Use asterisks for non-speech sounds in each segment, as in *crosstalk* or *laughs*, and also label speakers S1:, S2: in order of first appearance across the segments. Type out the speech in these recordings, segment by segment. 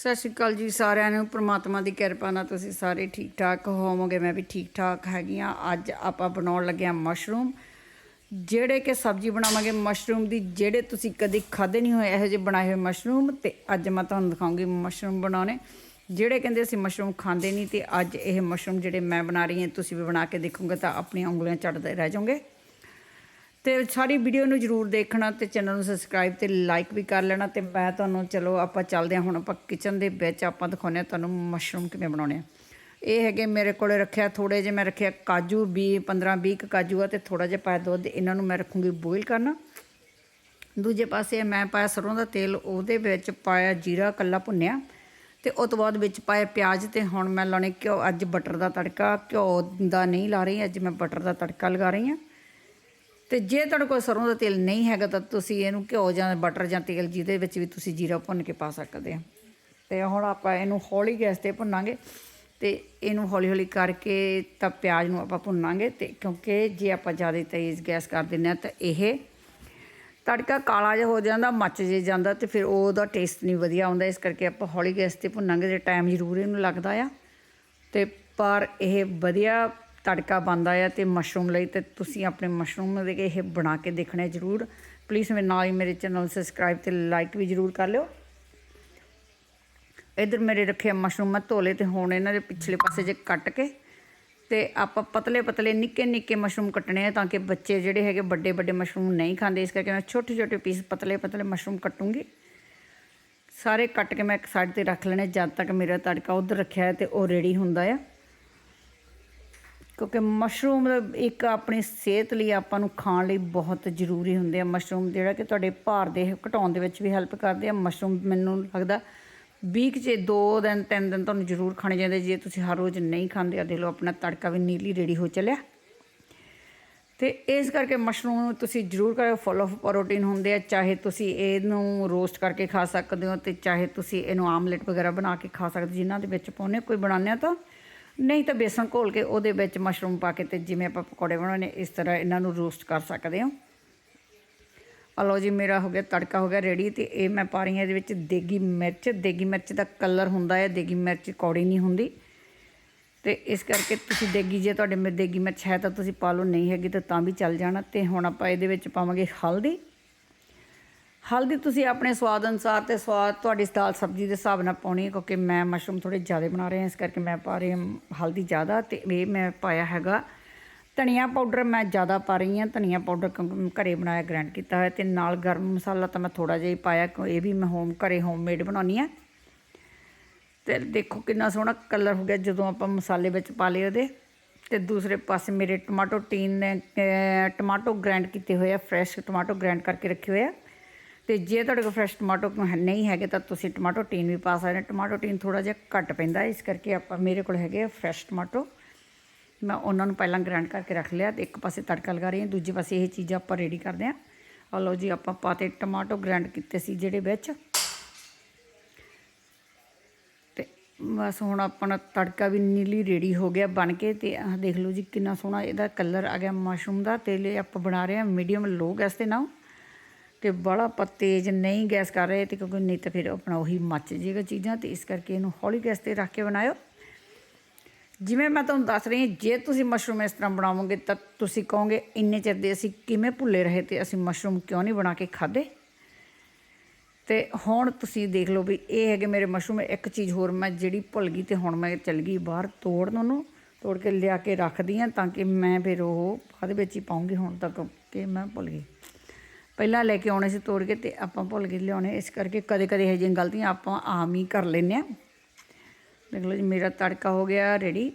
S1: ਸਤਿ ਸ਼੍ਰੀ ਅਕਾਲ ਜੀ ਸਾਰਿਆਂ ਨੂੰ, ਪ੍ਰਮਾਤਮਾ ਦੀ ਕਿਰਪਾ ਨਾਲ ਤੁਸੀਂ ਸਾਰੇ ਠੀਕ ਠਾਕ ਹੋਵੋਗੇ, ਮੈਂ ਵੀ ਠੀਕ ਠਾਕ ਹੈਗੀ ਆ ਅੱਜ ਆਪਾਂ ਬਣਾਉਣ ਲੱਗੇ ਆ ਮਸ਼ਰੂਮ। ਜਿਹੜੇ ਕਿ ਸਬਜ਼ੀ ਬਣਾਵਾਂਗੇ ਮਸ਼ਰੂਮ ਦੀ, ਜਿਹੜੇ ਤੁਸੀਂ ਕਦੇ ਖਾਦੇ ਨਹੀਂ ਹੋਏ ਇਹੋ ਜਿਹੇ ਬਣਾਏ ਹੋਏ ਮਸ਼ਰੂਮ, ਤੇ ਅੱਜ ਮੈਂ ਤੁਹਾਨੂੰ ਦਿਖਾਉਂਗੀ ਮਸ਼ਰੂਮ ਬਣਾਉਣੇ। ਜਿਹੜੇ ਕਹਿੰਦੇ ਅਸੀਂ ਮਸ਼ਰੂਮ ਖਾਂਦੇ ਨਹੀਂ, ਤੇ ਅੱਜ ਇਹ ਮਸ਼ਰੂਮ ਜਿਹੜੇ ਮੈਂ ਬਣਾ ਰਹੀ ਹਾਂ, ਤੁਸੀਂ ਵੀ ਬਣਾ ਕੇ ਦੇਖੋਗੇ ਤਾਂ ਆਪਣੀਆਂ ਉਂਗਲੀਆਂ ਚੱਟਦੇ ਰਹਿ ਜਾਓਗੇ। ਤੇ ਸਾਰੀ ਵੀਡੀਓ ਨੂੰ ਜਰੂਰ ਦੇਖਣਾ ਤੇ ਚੈਨਲ ਨੂੰ ਸਬਸਕ੍ਰਾਈਬ ਤੇ ਲਾਈਕ ਵੀ ਕਰ ਲੈਣਾ ਤੇ ਮੈਂ ਤੁਹਾਨੂੰ, ਚਲੋ ਆਪਾਂ ਚੱਲਦੇ ਹਾਂ, ਹੁਣ ਆਪਾਂ ਕਿਚਨ ਦੇ ਵਿੱਚ ਆਪਾਂ ਦਿਖਾਉਂਦੇ ਹਾਂ ਤੁਹਾਨੂੰ ਮਸ਼ਰੂਮ ਕਿਵੇਂ ਬਣਾਉਣੇ ਆ। ਇਹ ਹੈਗੇ ਮੇਰੇ ਕੋਲੇ ਰੱਖਿਆ ਥੋੜੇ ਜਿਹੇ ਮੈਂ ਰੱਖਿਆ ਕਾਜੂ ਵੀ 15 20 ਕਾਜੂ ਆ ਤੇ ਥੋੜਾ ਜਿਹਾ ਪਾਇਆ ਦੁੱਧ, ਇਹਨਾਂ ਨੂੰ ਮੈਂ ਰੱਖੂੰਗੀ ਬੋਇਲ ਕਰਨਾ। ਦੂਜੇ ਪਾਸੇ ਮੈਂ ਪਾਇਆ ਸਰੋਂ ਦਾ ਤੇਲ, ਉਹਦੇ ਵਿੱਚ ਪਾਇਆ ਜੀਰਾ ਕੱਲਾ ਭੁੰਨਿਆ ਤੇ ਉਸ ਤੋਂ ਬਾਅਦ ਵਿੱਚ ਪਾਇਆ ਪਿਆਜ਼ ਤੇ ਹੁਣ ਮੈਂ ਲਾਉਣੇ ਘਿਓ, ਅੱਜ ਬਟਰ ਦਾ ਤੜਕਾ, ਘਿਓ ਦਾ ਨਹੀਂ ਲਾ ਰਹੀ, ਅੱਜ ਮੈਂ ਬਟਰ ਦਾ ਤੜਕਾ ਲਗਾ ਰਹੀ ਹਾਂ। ਤੇ ਜੇ ਤੁਹਾਡੇ ਕੋਲ ਸਰੋਂ ਦਾ ਤੇਲ ਨਹੀਂ ਹੈਗਾ ਤਾਂ ਤੁਸੀਂ ਇਹਨੂੰ ਘਿਓ ਜਾਂ ਬਟਰ ਜਾਂ ਤੇਲ ਜਿਹਦੇ ਵਿੱਚ ਵੀ ਤੁਸੀਂ ਜੀਰਾ ਭੁੰਨ ਕੇ ਪਾ ਸਕਦੇ ਆ ਤੇ ਹੁਣ ਆਪਾਂ ਇਹਨੂੰ ਹੌਲੀ ਗੈਸ ਤੇ ਭੁੰਨਾਂਗੇ ਤੇ ਇਹਨੂੰ ਹੌਲੀ ਹੌਲੀ ਕਰਕੇ ਤਾਂ ਪਿਆਜ਼ ਨੂੰ ਆਪਾਂ ਭੁੰਨਾਂਗੇ ਤੇ ਕਿਉਂਕਿ ਜੇ ਆਪਾਂ ਜ਼ਿਆਦਾ ਤੇਜ਼ ਗੈਸ ਕਰ ਦਿੰਦੇ ਆ ਤਾਂ ਇਹ ਤੜਕਾ ਕਾਲਾ ਜਿਹਾ ਹੋ ਜਾਂਦਾ, ਮੱਚ ਜੇ ਜਾਂਦਾ ਤੇ ਫਿਰ ਉਹਦਾ ਟੇਸਟ ਨਹੀਂ ਵਧੀਆ ਆਉਂਦਾ। ਇਸ ਕਰਕੇ ਆਪਾਂ ਹੌਲੀ ਗੈਸ ਤੇ ਭੁੰਨਾਂਗੇ ਤੇ ਟਾਈਮ ਜ਼ਰੂਰ ਇਹਨੂੰ ਲੱਗਦਾ ਆ। ਤੇ ਪਰ ਇਹ ਵਧੀਆ ਤੜਕਾ ਬਣਦਾ ਆ ਤੇ ਮਸ਼ਰੂਮ ਲਈ ਤੇ ਤੁਸੀਂ ਆਪਣੇ ਮਸ਼ਰੂਮ ਦੇ ਇਹ ਬਣਾ ਕੇ ਦੇਖਣੇ ਜ਼ਰੂਰ। ਪਲੀਜ਼ ਮੇਰੇ ਨਾਲ ਹੀ ਮੇਰੇ ਚੈਨਲ ਨੂੰ ਸਬਸਕ੍ਰਾਈਬ ਤੇ ਲਾਈਕ ਵੀ ਜ਼ਰੂਰ ਕਰ ਲਿਓ। ਇਧਰ ਮੇਰੇ ਰੱਖੇ ਮਸ਼ਰੂਮ ਮੈਂ ਧੋਲੇ ਤੇ ਹੁਣ ਇਹਨਾਂ ਦੇ ਪਿਛਲੇ ਪਾਸੇ ਜੇ ਕੱਟ ਕੇ ਤੇ ਆਪਾਂ ਪਤਲੇ ਪਤਲੇ ਨਿੱਕੇ ਨਿੱਕੇ ਮਸ਼ਰੂਮ ਕੱਟਣੇ ਆ ਤਾਂ ਕਿ ਬੱਚੇ ਜਿਹੜੇ ਹੈਗੇ ਵੱਡੇ ਵੱਡੇ ਮਸ਼ਰੂਮ ਨਹੀਂ ਖਾਂਦੇ। ਇਸ ਕਰਕੇ ਮੈਂ ਛੋਟੇ ਛੋਟੇ ਪੀਸ ਪਤਲੇ ਪਤਲੇ ਮਸ਼ਰੂਮ ਕੱਟੂੰਗੀ। ਸਾਰੇ ਕੱਟ ਕੇ ਮੈਂ ਇੱਕ ਸਾਈਡ ਤੇ ਰੱਖ ਲੈਣੇ ਜਦ ਤੱਕ ਮੇਰਾ ਤੜਕਾ ਉਧਰ ਰੱਖਿਆ ਹੈ ਤੇ ਉਹ ਰੈਡੀ ਹੁੰਦਾ ਆ। ਕਿਉਂਕਿ ਮਸ਼ਰੂਮ ਇੱਕ ਆਪਣੀ ਸਿਹਤ ਲਈ ਆਪਾਂ ਨੂੰ ਖਾਣ ਲਈ ਬਹੁਤ ਜ਼ਰੂਰੀ ਹੁੰਦੇ ਆ। ਮਸ਼ਰੂਮ ਜਿਹੜਾ ਕਿ ਤੁਹਾਡੇ ਭਾਰ ਦੇ ਘਟਾਉਣ ਦੇ ਵਿੱਚ ਵੀ ਹੈਲਪ ਕਰਦੇ ਆ। ਮਸ਼ਰੂਮ ਮੈਨੂੰ ਲੱਗਦਾ ਵੀਕ 'ਚ ਦੋ ਦਿਨ, ਤਿੰਨ ਦਿਨ ਤੁਹਾਨੂੰ ਜ਼ਰੂਰ ਖਾਣੇ ਚਾਹੀਦੇ। ਜੇ ਤੁਸੀਂ ਹਰ ਰੋਜ਼ ਨਹੀਂ ਖਾਂਦੇ ਆ ਦੇ ਲਓ ਆਪਣਾ ਤੜਕਾ ਵੀ ਨੀਲੀ ਰੈਡੀ ਹੋ ਚੱਲਿਆ। ਤੇ ਇਸ ਕਰਕੇ ਮਸ਼ਰੂਮ ਨੂੰ ਤੁਸੀਂ ਜ਼ਰੂਰ ਕਰਿਓ ਫੁੱਲ ਆਫ ਪ੍ਰੋਟੀਨ ਹੁੰਦੇ ਆ। ਚਾਹੇ ਤੁਸੀਂ ਇਹਨੂੰ ਰੋਸਟ ਕਰਕੇ ਖਾ ਸਕਦੇ ਹੋ ਤੇ ਚਾਹੇ ਤੁਸੀਂ ਇਹਨੂੰ ਆਮਲੇਟ ਵਗੈਰਾ ਬਣਾ ਕੇ ਖਾ ਸਕਦੇ ਜਿਨ੍ਹਾਂ ਦੇ ਵਿੱਚ ਪਾਉਨੇ ਕੋਈ ਬਣਾਉਂਦੇ ਆ ਤਾਂ ਨਹੀਂ ਤਾਂ ਬੇਸਣ ਘੋਲ ਕੇ ਉਹਦੇ ਵਿੱਚ ਮਸ਼ਰੂਮ ਪਾ ਕੇ ਤੇ ਜਿਵੇਂ ਆਪਾਂ ਪਕੌੜੇ ਬਣਾਉਣੇ ਇਸ ਤਰ੍ਹਾਂ ਇਹਨਾਂ ਨੂੰ ਰੋਸਟ ਕਰ ਸਕਦੇ ਹੋ। ਆ ਲਓ ਜੀ, ਮੇਰਾ ਹੋ ਗਿਆ, ਤੜਕਾ ਹੋ ਗਿਆ ਰੈਡੀ ਤੇ ਇਹ ਮੈਂ ਪਾ ਰਹੀ ਹਾਂ ਇਹਦੇ ਵਿੱਚ ਦੇਗੀ ਮਿਰਚ। ਦੇਗੀ ਮਿਰਚ ਦਾ ਕਲਰ ਹੁੰਦਾ ਹੈ, ਦੇਗੀ ਮਿਰਚ ਕੌੜੀ ਨਹੀਂ ਹੁੰਦੀ। ਤੇ ਇਸ ਕਰਕੇ ਤੁਸੀਂ ਦੇਗੀ, ਜੇ ਤੁਹਾਡੇ ਮੇ ਦੇਗੀ ਮਿਰਚ ਹੈ ਤਾਂ ਤੁਸੀਂ ਪਾ ਲਓ, ਨਹੀਂ ਹੈਗੀ ਤਾਂ ਤਾਂ ਵੀ ਚੱਲ ਜਾਣਾ। ਤੇ ਹੁਣ ਆਪਾਂ ਇਹਦੇ ਵਿੱਚ ਪਾਵਾਂਗੇ ਹਲਦੀ। ਹਲਦੀ ਤੁਸੀਂ ਆਪਣੇ ਸਵਾਦ ਅਨੁਸਾਰ ਤੇ ਸਵਾਦ ਤੁਹਾਡੀ ਦਾਲ ਸਬਜ਼ੀ ਦੇ ਹਿਸਾਬ ਨਾਲ ਪਾਉਣੀ ਹੈ, ਕਿਉਂਕਿ ਮੈਂ ਮਸ਼ਰੂਮ ਥੋੜੇ ਜ਼ਿਆਦਾ ਬਣਾ ਰਹੇ ਹਾਂ, ਇਸ ਕਰਕੇ ਮੈਂ ਪਾ ਰਹੀ ਹਾਂ ਹਲਦੀ ਜ਼ਿਆਦਾ ਤੇ ਇਹ ਮੈਂ ਪਾਇਆ ਹੈਗਾ। ਧਨੀਆ ਪਾਊਡਰ ਮੈਂ ਜ਼ਿਆਦਾ ਪਾ ਰਹੀ ਹਾਂ, ਧਨੀਆ ਪਾਊਡਰ ਕਿਉਂਕਿ ਘਰੇ ਬਣਾਇਆ ਗ੍ਰਾਈਂਡ ਕੀਤਾ ਹੋਇਆ ਤੇ ਨਾਲ ਗਰਮ ਮਸਾਲਾ ਤਾਂ ਮੈਂ ਥੋੜਾ ਜਿਹਾ ਹੀ ਪਾਇਆ, ਕਿਉਂ ਇਹ ਵੀ ਮੈਂ ਹੋਮ ਘਰੇ ਹੋਮਮੇਡ ਬਣਾਉਣੀ ਆ ਤੇ ਦੇਖੋ ਕਿੰਨਾ ਸੋਹਣਾ ਕਲਰ ਹੋ ਗਿਆ ਜਦੋਂ ਆਪਾਂ ਮਸਾਲੇ ਵਿੱਚ ਪਾ ਲਏ ਉਹਦੇ। ਤੇ ਦੂਸਰੇ ਪਾਸੇ ਮੇਰੇ ਟਮਾਟੋ ਟੀਨ ਨੇ ਟਮਾਟੋ ਗ੍ਰਾਈਂਡ ਕੀਤੇ ਹੋਏ ਆ ਫਰੈਸ਼ ਟਮਾਟੋ ਗ੍ਰਾਈਂਡ ਕਰਕੇ ਰੱਖੇ ਹੋਏ ਆ। ਤੇ ਜੇ ਤੁਹਾਡੇ ਕੋਲ ਫਰੈਸ਼ ਟਮਾਟੋ ਨਹੀਂ ਹੈਗੇ, ਤਾਂ ਤੁਸੀਂ ਟਮਾਟੋ ਟੀਨ ਵੀ ਪਾ ਸਕਦੇ ਟਮਾਟੋ ਟੀਨ ਥੋੜਾ ਜਿਹਾ ਘੱਟ ਪੈਂਦਾ ਇਸ ਕਰਕੇ ਆਪਾਂ, ਮੇਰੇ ਕੋਲ ਹੈਗੇ ਫਰੈਸ਼ ਟਮਾਟੋ ਮੈਂ ਉਹਨਾਂ ਨੂੰ ਪਹਿਲਾਂ ਗ੍ਰਾਈਂਡ ਕਰਕੇ ਰੱਖ ਲਿਆ ਤੇ ਇੱਕ ਪਾਸੇ ਤੜਕਾ ਲਗਾ ਰਹੀ ਹਾਂ, ਦੂਜੇ ਪਾਸੇ ਇਹ ਚੀਜ਼ਾਂ ਆਪਾਂ ਰੈਡੀ ਕਰਦੇ ਹਾਂ। ਆ ਲਓ ਜੀ, ਆਪਾਂ ਪਾਤੇ ਟਮਾਟੋ ਗ੍ਰਾਈਂਡ ਕੀਤੇ ਸੀ ਜਿਹੜੇ ਵਿੱਚ। ਤੇ ਬਸ ਹੁਣ ਆਪਣਾ ਤੜਕਾ ਵੀ ਨੀਲੀ ਰੈਡੀ ਹੋ ਗਿਆ ਬਣ ਕੇ ਤੇ ਆਹ ਦੇਖ ਲਓ ਜੀ ਕਿੰਨਾ ਸੋਹਣਾ ਇਹਦਾ ਕਲਰ ਆ ਗਿਆ ਮਸ਼ਰੂਮ ਦਾ, ਤੇ ਇਹ ਆਪਾਂ ਬਣਾ ਰਹੇ ਹਾਂ ਮੀਡੀਅਮ ਲੋ ਗੈਸ ਤੇ ਨਾ ਤੇ ਬੜਾ ਆਪਾਂ ਤੇਜ਼ ਨਹੀਂ ਗੈਸ ਕਰ ਰਹੇ ਤੇ ਕਿਉਂਕਿ ਨਹੀਂ ਤਾਂ ਫਿਰ ਆਪਣਾ ਉਹੀ ਮੱਚ ਜੇਗਾ ਚੀਜ਼ਾਂ ਤੇ ਇਸ ਕਰਕੇ ਇਹਨੂੰ ਹੌਲੀ ਗੈਸ ਤੇ ਰੱਖ ਕੇ ਬਣਾਇਓ। ਜਿਵੇਂ ਮੈਂ ਤੁਹਾਨੂੰ ਦੱਸ ਰਹੀ ਹਾਂ, ਜੇ ਤੁਸੀਂ ਮਸ਼ਰੂਮ ਇਸ ਤਰ੍ਹਾਂ ਬਣਾਵੋਗੇ ਤਾਂ ਤੁਸੀਂ ਕਹੋਗੇ, ਇੰਨੇ ਚਿਰ ਦੇ ਅਸੀਂ ਕਿਵੇਂ ਭੁੱਲੇ ਰਹੇ ਤੇ ਅਸੀਂ ਮਸ਼ਰੂਮ ਕਿਉਂ ਨਹੀਂ ਬਣਾ ਕੇ ਖਾਦੇ ਤੇ ਹੁਣ ਤੁਸੀਂ ਦੇਖ ਲਓ ਵੀ ਇਹ ਹੈਗੇ ਮੇਰੇ ਮਸ਼ਰੂਮ, ਇੱਕ ਚੀਜ਼ ਹੋਰ ਮੈਂ ਜਿਹੜੀ ਭੁੱਲ ਗਈ ਤੇ ਹੁਣ ਮੈਂ ਚੱਲ ਗਈ ਬਾਹਰ ਤੋੜਨ ਉਹਨੂੰ, ਤੋੜ ਕੇ ਲਿਆ ਕੇ ਰੱਖਦੀ ਹਾਂ ਤਾਂ ਕਿ ਮੈਂ ਫਿਰ ਉਹ ਬਾਅਦ ਵਿੱਚ ਹੀ ਪਾਉਂਗੀ, ਹੁਣ ਤੱਕ ਕਿ ਮੈਂ ਭੁੱਲ ਗਈ। ਪਹਿਲਾਂ ਲੈ ਕੇ ਆਉਣੇ ਸੀ ਤੋੜ ਕੇ ਤੇ ਆਪਾਂ ਭੁੱਲ ਗਏ ਲਿਆਉਣੇ। ਇਸ ਕਰਕੇ ਕਦੇ ਕਦੇ ਇਹ ਜਿਹੀਆਂ ਗਲਤੀਆਂ ਆਪਾਂ ਆਮ ਹੀ ਕਰ ਲੈਂਦੇ ਆ ਦੇਖ ਲਓ ਜੀ, ਮੇਰਾ ਤੜਕਾ ਹੋ ਗਿਆ ਰੈਡੀ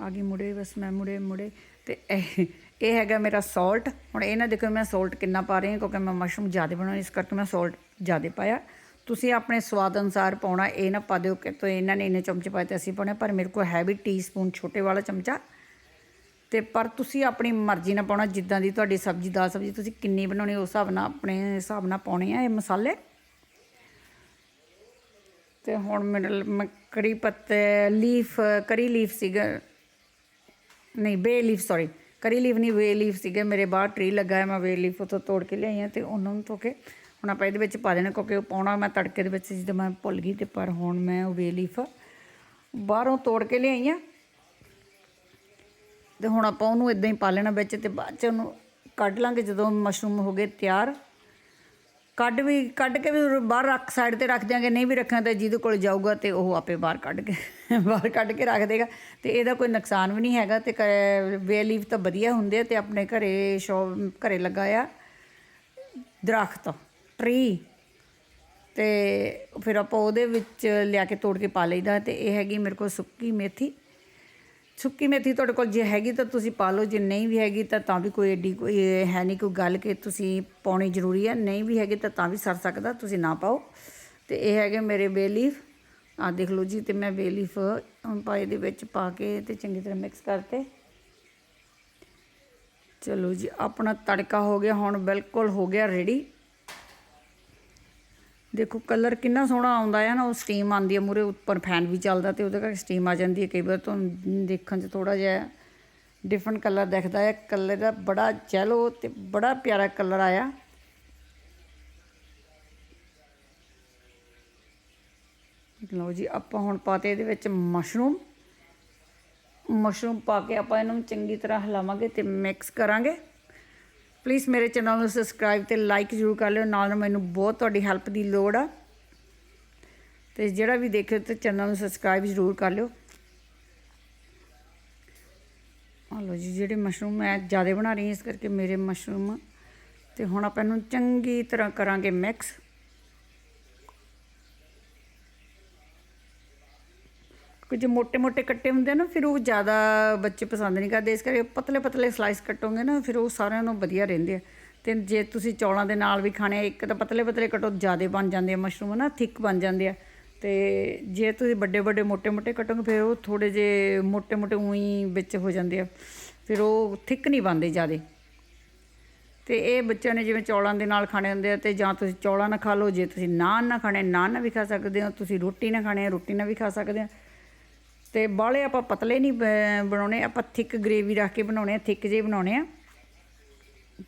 S1: ਆ ਗਈ ਮੁੜੇ, ਬਸ ਮੈਂ ਮੁੜੇ ਮੁੜੇ। ਤੇ ਇਹ ਇਹ ਹੈਗਾ ਮੇਰਾ ਸਾਲਟ ਹੁਣ ਇਹ ਨਾ ਦੇਖੋ ਮੈਂ ਸਾਲਟ ਕਿੰਨਾ ਪਾ ਰਹੀ ਹਾਂ, ਕਿਉਂਕਿ ਮੈਂ ਮਸ਼ਰੂਮ ਜ਼ਿਆਦਾ ਬਣਾਉਣੀ, ਇਸ ਕਰਕੇ ਮੈਂ ਸਾਲਟ ਜ਼ਿਆਦਾ ਪਾਇਆ। ਤੁਸੀਂ ਆਪਣੇ ਸਵਾਦ ਅਨੁਸਾਰ ਪਾਉਣਾ, ਇਹ ਨਾ ਪਾ ਦਿਓ ਕਿ ਤੋ ਇਹਨਾਂ ਨੇ ਇੰਨੇ ਚਮਚੇ ਪਾਏ ਤੇ ਅਸੀਂ ਪਾਉਣੇ, ਪਰ ਮੇਰੇ ਕੋਲ ਹੈ ਵੀ ਟੀਸਪੂਨ ਛੋਟੇ ਵਾਲਾ ਚਮਚਾ। ਤੇ ਪਰ ਤੁਸੀਂ ਆਪਣੀ ਮਰਜ਼ੀ ਨਾਲ ਪਾਉਣਾ, ਜਿੱਦਾਂ ਦੀ ਤੁਹਾਡੀ ਸਬਜ਼ੀ, ਦਾਲ ਸਬਜ਼ੀ ਤੁਸੀਂ ਕਿੰਨੀ ਬਣਾਉਣੀ, ਉਸ ਹਿਸਾਬ ਨਾਲ, ਆਪਣੇ ਹਿਸਾਬ ਨਾਲ ਪਾਉਣੇ ਆ ਇਹ ਮਸਾਲੇ। ਤੇ ਹੁਣ ਮੇਰੇ ਮੈਂ ਕੜੀ ਪੱਤੇ ਲੀਫ ਕਰੀ ਲੀਫ ਸੀਗਾ। ਨਹੀਂ bay leaf sorry curry leaf ਨਹੀਂ ਬੇ ਲੀਫ ਸੀਗੇ। ਮੇਰੇ ਬਾਹਰ ਟਰੀ ਲੱਗਾ ਹੈ, ਮੈਂ ਬੇ ਲੀਫ ਉੱਥੋਂ ਤੋੜ ਕੇ ਲਿਆਈ ਹਾਂ ਤੇ ਉਹਨਾਂ ਨੂੰ ਧੋ ਕੇ ਹੁਣ ਆਪਾਂ ਇਹਦੇ ਵਿੱਚ ਪਾ ਦੇਣਾ ਕਿਉਂਕਿ ਉਹ ਪਾਉਣਾ ਮੈਂ ਤੜਕੇ ਦੇ ਵਿੱਚ ਜਦੋਂ ਮੈਂ ਭੁੱਲ ਗਈ ਤੇ ਪਰ ਹੁਣ ਮੈਂ ਉਹ ਬੇ ਲੀਫ ਬਾਹਰੋਂ ਤੋੜ ਕੇ ਲਿਆਈ ਹਾਂ ਤੇ ਹੁਣ ਆਪਾਂ ਉਹਨੂੰ ਇਦਾਂ ਹੀ ਪਾ ਲੈਣਾ ਵਿੱਚ ਤੇ ਬਾਅਦ ਚ ਉਹਨੂੰ ਕੱਢ ਲਾਂਗੇ ਜਦੋਂ ਮਸ਼ਰੂਮ ਹੋ ਗਏ ਤਿਆਰ। ਕੱਢ ਵੀ, ਕੱਢ ਕੇ ਵੀ ਬਾਹਰ ਰੱਖ ਸਾਈਡ ਤੇ ਰੱਖ ਦਿਆਂਗੇ, ਨਹੀਂ ਵੀ ਰੱਖਾਂ ਤਾਂ ਜਿਹਦੇ ਕੋਲ ਜਾਊਗਾ ਤੇ ਉਹ ਆਪੇ ਬਾਹਰ ਕੱਢ ਕੇ, *laughs* ਬਾਹਰ ਕੱਢ ਕੇ ਰੱਖ ਦੇਗਾ। ਤੇ ਇਹਦਾ ਕੋਈ ਨੁਕਸਾਨ ਵੀ ਨਹੀਂ ਹੈਗਾ ਤੇ ਵੇ ਲੀਫ ਤਾਂ ਵਧੀਆ ਹੁੰਦੇ ਆ ਤੇ ਆਪਣੇ ਘਰੇ ਸ਼ੋ, ਘਰੇ ਲੱਗਾ ਆ ਦਰਖਤ ਟਰੀ ਤੇ ਫਿਰ ਆਪਾਂ ਉਹਦੇ ਵਿੱਚ ਲਿਆ ਕੇ ਤੋੜ ਕੇ ਪਾ ਲਈਦਾ ਤੇ ਇਹ ਹੈਗੀ ਮੇਰੇ ਕੋਲ ਸੁੱਕੀ ਮੇਥੀ। ਸੁੱਕੀ ਮੇਥੀ ਤੁਹਾਡੇ ਕੋਲ ਜੇ ਹੈਗੀ ਤਾਂ ਤੁਸੀਂ ਪਾ ਲਓ, ਜੇ ਨਹੀਂ ਵੀ ਹੈਗੀ ਤਾਂ ਤਾਂ ਵੀ ਕੋਈ ਐਡੀ ਕੋਈ ਹੈ ਨਹੀਂ ਕੋਈ ਗੱਲ ਕਿ ਤੁਸੀਂ ਪਾਉਣੀ ਜ਼ਰੂਰੀ ਹੈ ਨਹੀਂ ਵੀ ਹੈਗੀ ਤਾਂ ਤਾਂ ਵੀ ਸਰ ਸਕਦਾ, ਤੁਸੀਂ ਨਾ ਪਾਓ। ਤੇ ਇਹ ਹੈਗੇ ਮੇਰੇ ਬੇਲੀਫ ਆ ਦੇਖ ਲਓ ਜੀ, ਤੇ ਮੈਂ ਬੇਲੀਫ ਪਾਏ ਦੇ ਵਿੱਚ ਪਾ ਕੇ ਤੇ ਚੰਗੀ ਤਰ੍ਹਾਂ ਮਿਕਸ ਕਰਤੇ। ਚਲੋ ਜੀ, ਆਪਣਾ ਤੜਕਾ ਹੋ ਗਿਆ, ਹੁਣ ਬਿਲਕੁਲ ਹੋ ਗਿਆ ਰੈਡੀ ਦੇਖੋ, ਕਲਰ ਕਿੰਨਾ ਸੋਹਣਾ ਆਉਂਦਾ ਆ ਨਾ, ਉਹ ਸਟੀਮ ਆਉਂਦੀ ਹੈ ਮੂਰੇ ਉੱਪਰ ਫੈਨ ਵੀ ਚੱਲਦਾ ਤੇ ਉਹਦੇ ਕਰਕੇ ਸਟੀਮ ਆ ਜਾਂਦੀ ਹੈ ਕਈ ਵਾਰ ਤੁਹਾਨੂੰ ਦੇਖਣ 'ਚ ਥੋੜਾ ਜਿਹਾ ਡਿਫਰੈਂਟ ਕਲਰ ਦਿਖਦਾ ਹੈ ਕਲਰ ਦਾ ਬੜਾ ਜੈਲੋ ਤੇ ਬੜਾ ਪਿਆਰਾ ਕਲਰ ਆਇਆ। ਲਓ ਜੀ, ਆਪਾਂ ਹੁਣ ਪਾਤੇ ਇਹਦੇ ਵਿੱਚ ਮਸ਼ਰੂਮ ਮਸ਼ਰੂਮ ਪਾ ਕੇ ਆਪਾਂ ਇਹਨੂੰ ਚੰਗੀ ਤਰ੍ਹਾਂ ਹਿਲਾਵਾਂਗੇ ਤੇ ਮਿਕਸ ਕਰਾਂਗੇ। ਪਲੀਜ਼ ਮੇਰੇ ਚੈਨਲ ਨੂੰ ਸਬਸਕ੍ਰਾਈਬ ਤੇ ਲਾਈਕ ਜ਼ਰੂਰ ਕਰ ਲਿਓ। ਨਾਲ ਨਾਲ ਮੈਨੂੰ ਬਹੁਤ ਤੁਹਾਡੀ ਹੈਲਪ ਦੀ ਲੋੜ ਆ। ਤੇ ਜਿਹੜਾ ਵੀ ਦੇਖੇ ਤੇ ਚੈਨਲ ਨੂੰ ਸਬਸਕ੍ਰਾਈਬ ਜ਼ਰੂਰ ਕਰ ਲਿਓ। ਆ ਲਓ ਜੀ, ਜਿਹੜੇ ਮਸ਼ਰੂਮ ਮੈਂ ਜ਼ਿਆਦਾ ਬਣਾ ਰਹੀ ਹਾਂ, ਇਸ ਕਰਕੇ ਮੇਰੇ ਮਸ਼ਰੂਮ ਤੇ ਹੁਣ ਆਪਾਂ ਇਹਨੂੰ ਚੰਗੀ ਤਰ੍ਹਾਂ ਕਰਾਂਗੇ ਮਿਕਸ ਕੁਝ ਮੋਟੇ ਮੋਟੇ ਕੱਟੇ ਹੁੰਦੇ ਨਾ, ਫਿਰ ਉਹ ਜ਼ਿਆਦਾ ਬੱਚੇ ਪਸੰਦ ਨਹੀਂ ਕਰਦੇ। ਇਸ ਕਰਕੇ ਪਤਲੇ-ਪਤਲੇ ਸਲਾਈਸ ਕੱਟੋਗੇ ਨਾ, ਫਿਰ ਉਹ ਸਾਰਿਆਂ ਨੂੰ ਵਧੀਆ ਰਹਿੰਦੇ ਆ। ਤੇ ਜੇ ਤੁਸੀਂ ਚੌਲਾਂ ਦੇ ਨਾਲ ਵੀ ਖਾਣੇ ਇੱਕ ਤਾਂ ਪਤਲੇ-ਪਤਲੇ ਕੱਟੋ, ਜ਼ਿਆਦਾ ਬਣ ਜਾਂਦੇ ਆ ਮਸ਼ਰੂਮ, ਨਾ ਥਿੱਕ ਬਣ ਜਾਂਦੇ ਆ। ਤੇ ਜੇ ਤੁਸੀਂ ਵੱਡੇ-ਵੱਡੇ ਮੋਟੇ ਮੋਟੇ ਕੱਟੋਗੇ, ਫਿਰ ਉਹ ਥੋੜੇ ਜੇ ਮੋਟੇ ਮੋਟੇ ਉਹੀ ਵਿੱਚ ਹੋ ਜਾਂਦੇ ਆ। ਫਿਰ ਉਹ ਥਿੱਕ ਨਹੀਂ ਬਣਦੇ ਜ਼ਿਆਦਾ। ਤੇ ਇਹ ਬੱਚਿਆਂ ਨੇ ਜਿਵੇਂ ਚੌਲਾਂ ਦੇ ਨਾਲ ਖਾਣੇ ਹੁੰਦੇ ਆ, ਤੇ ਜਾਂ ਤੁਸੀਂ ਚੌਲਾਂ ਨਾਲ ਖਾ ਲਓ, ਜੇ ਤੁਸੀਂ ਨਾਨ ਨਾਲ ਖਾਣੇ, ਨਾਨ ਨਾਲ ਵੀ ਖਾ ਸਕਦੇ ਹੋ, ਤੁਸੀਂ ਰੋਟੀ ਨਾਲ ਖਾਣੇ, ਰੋਟੀ ਨਾਲ ਵੀ ਖਾ ਸਕਦੇ ਹੋ। ਤੇ ਬਾਹਲੇ ਆਪਾਂ ਪਤਲੇ ਨਹੀਂ ਬ- ਬਣਾਉਣੇ ਆਪਾਂ ਥਿੱਕ ਗ੍ਰੇਵੀ ਰੱਖ ਕੇ ਬਣਾਉਣੇ ਆ ਥਿੱਕ ਜਿਹੇ ਬਣਾਉਣੇ ਆ।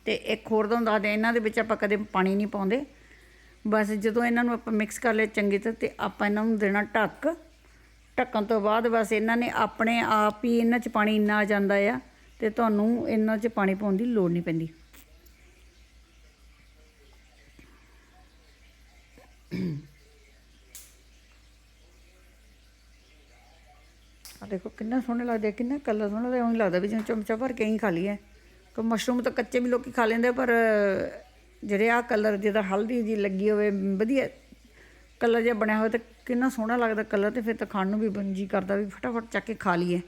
S1: ਤੇ ਇੱਕ ਹੋਰ ਤੁਹਾਨੂੰ ਦੱਸਦੇ ਹਾਂ, ਇਹਨਾਂ ਦੇ ਵਿੱਚ ਆਪਾਂ ਕਦੇ ਪਾਣੀ ਨਹੀਂ ਪਾਉਂਦੇ। ਬਸ ਜਦੋਂ ਇਹਨਾਂ ਨੂੰ ਆਪਾਂ ਮਿਕਸ ਕਰ ਲਿਆ ਚੰਗੀ ਤਰ੍ਹਾਂ ਤੇ ਆਪਾਂ ਇਹਨਾਂ ਨੂੰ ਦੇਣਾ ਢੱਕ। ਢੱਕਣ ਤੋਂ ਬਾਅਦ ਬਸ ਇਹਨਾਂ ਨੇ ਆਪਣੇ ਆਪ ਹੀ ਇਹਨਾਂ 'ਚ ਪਾਣੀ ਇੰਨਾ ਆ ਜਾਂਦਾ ਆ ਤੇ ਤੁਹਾਨੂੰ ਇਹਨਾਂ 'ਚ ਪਾਣੀ ਪਾਉਣ ਦੀ ਲੋੜ ਨਹੀਂ ਪੈਂਦੀ। ਆ ਦੇਖੋ ਕਿੰਨਾ ਸੋਹਣੇ ਲੱਗਦੇ ਆ, ਕਿੰਨਾ ਕਲਰ ਸੋਹਣਾ ਲੱਗਦਾ ਉਹੀ ਲੱਗਦਾ ਵੀ ਜਿਵੇਂ ਚਮਚਾ ਭਰ ਕੇ ਹੀ ਖਾ ਲਈਏ। ਕਿ ਮਸ਼ਰੂਮ ਤਾਂ ਕੱਚੇ ਵੀ ਲੋਕੀ ਖਾ ਲੈਂਦੇ ਪਰ ਜਿਹੜੇ ਆ ਕਲਰ ਜਿਹਦਾ ਹਲਦੀ ਜੀ ਲੱਗੀ ਹੋਵੇ ਵਧੀਆ ਕਲਰ ਜਿਹਾ ਬਣਿਆ ਹੋਵੇ ਤਾਂ ਕਿੰਨਾ ਸੋਹਣਾ ਲੱਗਦਾ ਕਲਰ ਤੇ ਫਿਰ ਤਾਂ ਖਾਣ ਨੂੰ ਵੀ ਬਣ ਜੀ ਕਰਦਾ ਵੀ ਫਟਾਫਟ ਚੱਕ ਕੇ ਖਾ ਲਈਏ।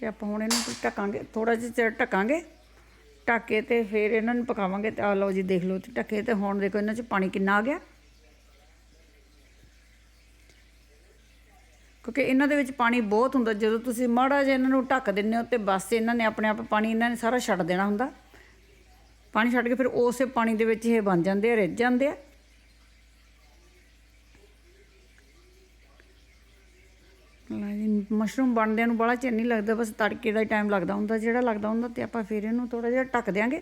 S1: ਤੇ ਆਪਾਂ ਹੁਣ ਇਹਨੂੰ ਢੱਕਾਂਗੇ ਥੋੜਾ ਜਿਹਾ ਚਿਰ ਢੱਕਾਂਗੇ। ਢੱਕ ਕੇ ਤੇ ਫਿਰ ਇਹਨਾਂ ਨੂੰ ਪਕਾਵਾਂਗੇ ਤੇ ਆ ਲਓ ਜੀ ਦੇਖ ਲਓ ਤੇ ਢੱਕੇ ਤੇ ਹੁਣ ਦੇਖੋ ਇਹਨਾਂ 'ਚ ਪਾਣੀ ਕਿੰਨਾ ਆ ਗਿਆ। ਕਿਉਂਕਿ ਇਹਨਾਂ ਦੇ ਵਿੱਚ ਪਾਣੀ ਬਹੁਤ ਹੁੰਦਾ, ਜਦੋਂ ਤੁਸੀਂ ਮਾੜਾ ਜਿਹਾ ਇਹਨਾਂ ਨੂੰ ਢੱਕ ਦਿੰਦੇ ਹੋ ਤੇ ਬਸ ਇਹਨਾਂ ਨੇ ਆਪਣੇ ਆਪ ਪਾਣੀ ਇਹਨਾਂ ਨੇ ਸਾਰਾ ਛੱਡ ਦੇਣਾ ਹੁੰਦਾ। ਪਾਣੀ ਛੱਡ ਕੇ ਫਿਰ ਉਸੇ ਪਾਣੀ ਦੇ ਵਿੱਚ ਇਹ ਬਣ ਜਾਂਦੇ ਆ, ਰਿੱਝ ਜਾਂਦੇ ਆ ਲੈ ਜੀ ਮਸ਼ਰੂਮ ਬਣਦਿਆਂ ਨੂੰ ਬੜਾ ਚਿਰ ਨਹੀਂ ਲੱਗਦਾ, ਬਸ ਤੜਕੇ ਦਾ ਹੀ ਟਾਈਮ ਲੱਗਦਾ ਹੁੰਦਾ, ਜਿਹੜਾ ਲੱਗਦਾ ਹੁੰਦਾ ਤੇ ਆਪਾਂ ਫਿਰ ਇਹਨੂੰ ਥੋੜਾ ਜਿਹਾ ਢੱਕ ਦਿਆਂਗੇ।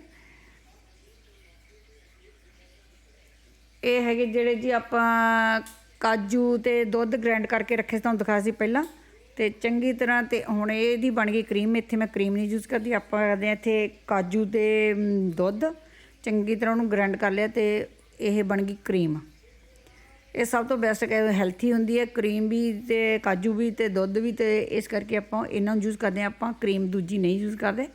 S1: ਇਹ ਹੈਗੇ ਜਿਹੜੇ ਜੀ ਆਪਾਂ ਕਾਜੂ ਤੇ ਦੁੱਧ ਗ੍ਰਾਈਂਡ ਕਰਕੇ ਰੱਖੇ ਤੁਹਾਨੂੰ ਦਿਖਾਇਆ ਸੀ ਪਹਿਲਾਂ। ਤੇ ਚੰਗੀ ਤਰ੍ਹਾਂ ਤੇ ਹੁਣ ਇਹਦੀ ਬਣ ਗਈ ਕਰੀਮ ਇੱਥੇ ਮੈਂ ਕਰੀਮ ਨਹੀਂ ਯੂਜ਼ ਕਰਦੀ, ਆਪਾਂ ਕਰਦੇ ਹਾਂ ਇੱਥੇ ਕਾਜੂ ਤੇ ਦੁੱਧ। ਚੰਗੀ ਤਰ੍ਹਾਂ ਉਹਨੂੰ ਗ੍ਰਾਈਂਡ ਕਰ ਲਿਆ ਤੇ ਇਹ ਬਣ ਗਈ ਕਰੀਮ ਇਹ ਸਭ ਤੋਂ ਬੈਸਟ ਹੈਲਥੀ ਹੁੰਦੀ ਹੈ ਕਰੀਮ ਵੀ ਤੇ ਕਾਜੂ ਵੀ ਤੇ ਦੁੱਧ ਵੀ ਤੇ ਇਸ ਕਰਕੇ ਆਪਾਂ ਇਹਨਾਂ ਨੂੰ ਯੂਜ਼ ਕਰਦੇ ਹਾਂ, ਆਪਾਂ ਕਰੀਮ ਦੂਜੀ ਨਹੀਂ ਯੂਜ਼ ਕਰਦੇ।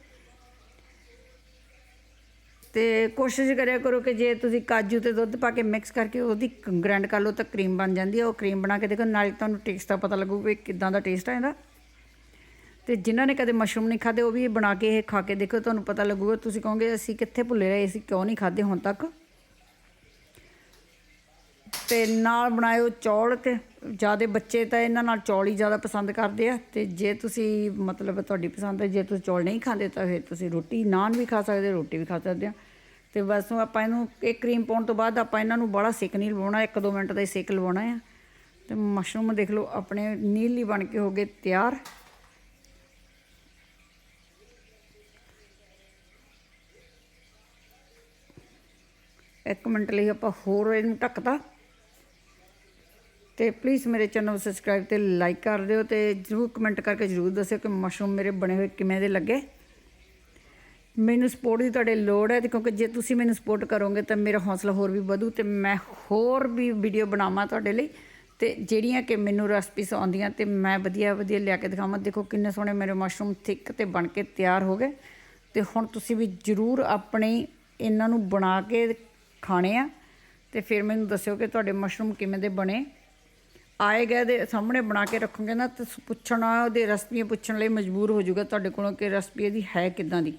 S1: ਤੇ ਕੋਸ਼ਿਸ਼ ਕਰਿਆ ਕਰੋ ਕਿ ਜੇ ਤੁਸੀਂ ਕਾਜੂ ਤੇ ਦੁੱਧ ਪਾ ਕੇ ਮਿਕਸ ਕਰਕੇ ਉਹਦੀ ਗ੍ਰੈਂਡ ਕਰ ਲਓ ਤਾਂ ਕਰੀਮ ਬਣ ਜਾਂਦੀ ਹੈ। ਉਹ ਕਰੀਮ ਬਣਾ ਕੇ ਦੇਖੋ, ਨਾਲੇ ਤੁਹਾਨੂੰ ਟੇਸਟ ਦਾ ਪਤਾ ਲੱਗੂਗਾ ਵੀ ਕਿਦਾਂ ਦਾ ਟੇਸਟ ਆ ਇਹਦਾ। ਤੇ ਜਿਨ੍ਹਾਂ ਨੇ ਕਦੇ ਮਸ਼ਰੂਮ ਨਹੀਂ ਖਾਦੇ ਉਹ ਵੀ ਬਣਾ ਕੇ ਇਹ ਖਾ ਕੇ ਦੇਖੋ, ਤੁਹਾਨੂੰ ਪਤਾ ਲੱਗੂਗਾ। ਤੁਸੀਂ ਕਹੋਗੇ, ਅਸੀਂ ਕਿੱਥੇ ਭੁੱਲੇ ਰਹੇ, ਅਸੀਂ ਕਿਉਂ ਨਹੀਂ ਖਾਦੇ ਹੁਣ ਤੱਕ? ਤੇ ਨਾਲ ਬਣਾਇਓ ਚੌਲ ਤੇ ਜ਼ਿਆਦਾ ਬੱਚੇ ਤਾਂ ਇਹਨਾਂ ਨਾਲ ਚੌਲ ਹੀ ਜ਼ਿਆਦਾ ਪਸੰਦ ਕਰਦੇ ਆ ਤੇ ਜੇ ਤੁਸੀਂ ਮਤਲਬ ਤੁਹਾਡੀ ਪਸੰਦ ਹੈ, ਜੇ ਤੁਸੀਂ ਚੌਲ ਨਹੀਂ ਖਾਂਦੇ ਤਾਂ ਫਿਰ ਤੁਸੀਂ ਰੋਟੀ, ਨਾਨ ਵੀ ਖਾ ਸਕਦੇ, ਰੋਟੀ ਵੀ ਖਾ ਸਕਦੇ ਆ। ਤੇ ਬਸ ਆਪਾਂ ਇਹਨੂੰ ਇਹ ਕਰੀਮ ਪਾਉਣ ਤੋਂ ਬਾਅਦ ਆਪਾਂ ਇਹਨਾਂ ਨੂੰ ਬੜਾ ਸੇਕ ਨਹੀਂ ਲਵਾਉਣਾ 1-2 ਮਿੰਟ ਦਾ ਹੀ ਸੇਕ ਲਵਾਉਣਾ ਆ। ਤੇ ਮਸ਼ਰੂਮ ਦੇਖ ਲਓ, ਆਪਣੇ ਨੀਲੀ ਬਣ ਕੇ ਹੋ ਗਏ ਤਿਆਰ। ਇੱਕ ਮਿੰਟ ਲਈ ਆਪਾਂ ਹੋਰ ਇਹਨੂੰ ਢੱਕਦਾ ਤੇ ਪਲੀਜ਼ ਮੇਰੇ ਚੈਨਲ ਨੂੰ ਸਬਸਕ੍ਰਾਈਬ ਤੇ ਲਾਈਕ ਕਰ ਦਿਓ ਤੇ ਜਰੂਰ ਕਮੈਂਟ ਕਰਕੇ ਜਰੂਰ ਦੱਸਿਓ ਕਿ ਮਸ਼ਰੂਮ ਮੇਰੇ ਬਣੇ ਹੋਏ ਕਿਵੇਂ ਦੇ ਲੱਗੇ। ਮੈਨੂੰ ਸਪੋਰਟ ਦੀ ਤੁਹਾਡੇ ਲੋੜ ਹੈ ਤੇ ਕਿਉਂਕਿ ਜੇ ਤੁਸੀਂ ਮੈਨੂੰ ਸਪੋਰਟ ਕਰੋਗੇ ਤਾਂ ਮੇਰਾ ਹੌਸਲਾ ਹੋਰ ਵੀ ਵਧੂ ਤੇ ਮੈਂ ਹੋਰ ਵੀ ਵੀਡੀਓ ਬਣਾਵਾਂ ਤੁਹਾਡੇ ਲਈ ਤੇ ਜਿਹੜੀਆਂ ਕਿ ਮੈਨੂੰ ਰੈਸਪੀਸ ਆਉਂਦੀਆਂ ਤੇ ਮੈਂ ਵਧੀਆ ਵਧੀਆ ਲਿਆ ਕੇ ਦਿਖਾਵਾਂ। ਦੇਖੋ ਕਿੰਨੇ ਸੋਹਣੇ ਮੇਰੇ ਮਸ਼ਰੂਮ ਥਿੱਕ ਤੇ ਬਣ ਕੇ ਤਿਆਰ ਹੋ ਗਏ ਤੇ ਹੁਣ ਤੁਸੀਂ ਵੀ ਜਰੂਰ ਆਪਣੇ ਇਹਨਾਂ ਨੂੰ ਬਣਾ ਕੇ ਖਾਣੇ ਆ ਤੇ ਫਿਰ ਮੈਨੂੰ ਦੱਸਿਓ ਕਿ ਤੁਹਾਡੇ ਮਸ਼ਰੂਮ ਕਿਵੇਂ ਦੇ ਬਣੇ। ਆਏ ਗਏ ਦੇ ਸਾਹਮਣੇ ਬਣਾ ਕੇ ਰੱਖੋਗੇ ਨਾ, ਤੇ ਪੁੱਛਣਾ, ਉਹਦੇ ਰੈਸਪੀਆਂ ਪੁੱਛਣ ਲਈ ਮਜਬੂਰ ਹੋ ਜਾਊਗਾ ਤੁਹਾਡੇ ਕੋਲੋਂ ਕਿ ਰੈਸਪੀ ਇਹਦੀ ਹੈ ਕਿਦਾਂ ਦੀ।